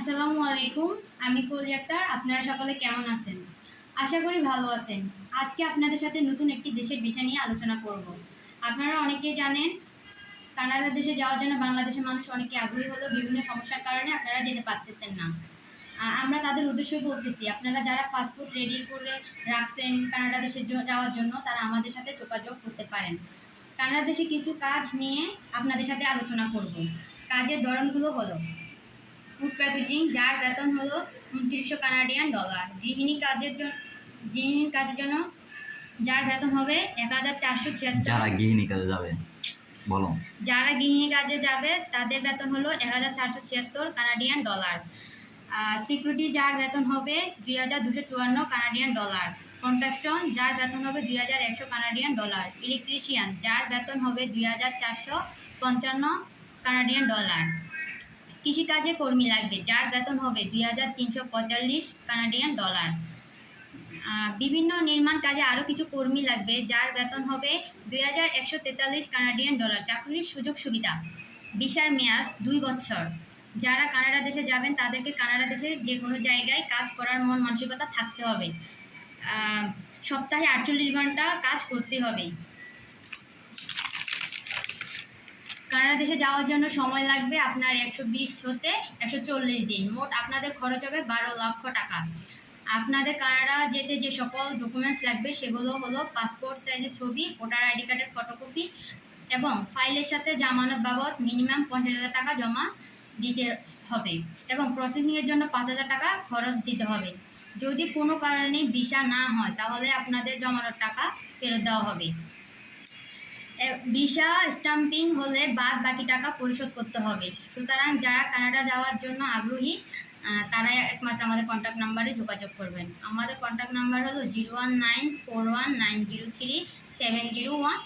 আসসালামু আলাইকুম, আমি কলি আক্তার, আপনারা সকলে কেমন আছেন? আশা করি ভালো আছেন। আজকে আপনাদের সাথে নতুন একটি দেশের বিষয় নিয়ে আলোচনা করব। আপনারা অনেকেই জানেন কানাডা দেশে যাওয়ার জন্য বাংলাদেশের মানুষ অনেকে আগ্রহী হলেও বিভিন্ন সমস্যার কারণে আপনারা যেতে পারতেছেন না। আমরা তাদের উদ্দেশ্য বলতেছি, আপনারা যারা পাসপোর্ট রেডি করে রাখছেন কানাডা দেশে যাওয়ার জন্য, তারা আমাদের সাথে যোগাযোগ করতে পারেন। কানাডা দেশে কিছু কাজ নিয়ে আপনাদের সাথে আলোচনা করব। কাজের ধরনগুলো হলো ফুড প্যাকেজিং যার বেতন হলো উনত্রিশশো কানাডিয়ান ডলার। গৃহিণী কাজের জন্য গৃহিণীর কাজের জন্য যার বেতন হবে এক হাজার চারশো ছিয়াত্তর। যারা গৃহিণী কাজে যাবে বলো। যারা গৃহিণী কাজে যাবে তাদের বেতন হলো এক হাজার চারশো ছিয়াত্তর কানাডিয়ান ডলার। সিকিউরিটি যার বেতন হবে দুই হাজার দুশো চুয়ান্ন কানাডিয়ান ডলার। কন্ট্রাকশন যার বেতন হবে দুই হাজার একশো কানাডিয়ান ডলার। ইলেকট্রিশিয়ান যার বেতন হবে দুই হাজার চারশো পঞ্চান্ন কানাডিয়ান ডলার। কৃষিকাজে কর্মী লাগবে, যার বেতন হবে দুই হাজার তিনশো পঁয়তাল্লিশ কানাডিয়ান ডলার। বিভিন্ন নির্মাণ কাজে আরও কিছু কর্মী লাগবে, যার বেতন হবে দুই হাজার একশো তেতাল্লিশ কানাডিয়ান ডলার। চাকরির সুযোগ সুবিধা, ভিসার মেয়াদ দুই বছর। যারা কানাডা দেশে যাবেন, তাদেরকে কানাডা দেশে যে কোনো জায়গায় কাজ করার মন মানসিকতা থাকতে হবে। সপ্তাহে আটচল্লিশ ঘণ্টা কাজ করতে হবে। কানাডা দেশে যাওয়ার জন্য সময় লাগবে আপনার একশো বিশ হতে একশো চল্লিশ দিন। মোট আপনাদের খরচ হবে বারো লক্ষ টাকা। আপনাদের কানাডা যেতে যে সকল ডকুমেন্টস লাগবে সেগুলো হলো পাসপোর্ট সাইজের ছবি ভোটার আইডি কার্ডের ফটোকপি এবং ফাইলের সাথে জামানত বাবদ মিনিমাম পঞ্চাশ হাজার টাকা জমা দিতে হবে এবং প্রসেসিংয়ের জন্য পাঁচ হাজার টাকা খরচ দিতে হবে। যদি কোনো কারণে ভিসা না হয় তাহলে আপনাদের জমানোর টাকা ফেরত দেওয়া হবে। ভিসা স্টাম্পিং হলে বাদ বাকি টাকা পরিশোধ করতে হবে। সুতরাং যারা কানাডা যাওয়ার জন্য আগ্রহী তারাই একমাত্র আমাদের কন্ট্যাক্ট নাম্বারে যোগাযোগ করবেন। আমাদের কন্ট্যাক্ট নাম্বার হলো zero one nine four one nine zero three seven zero one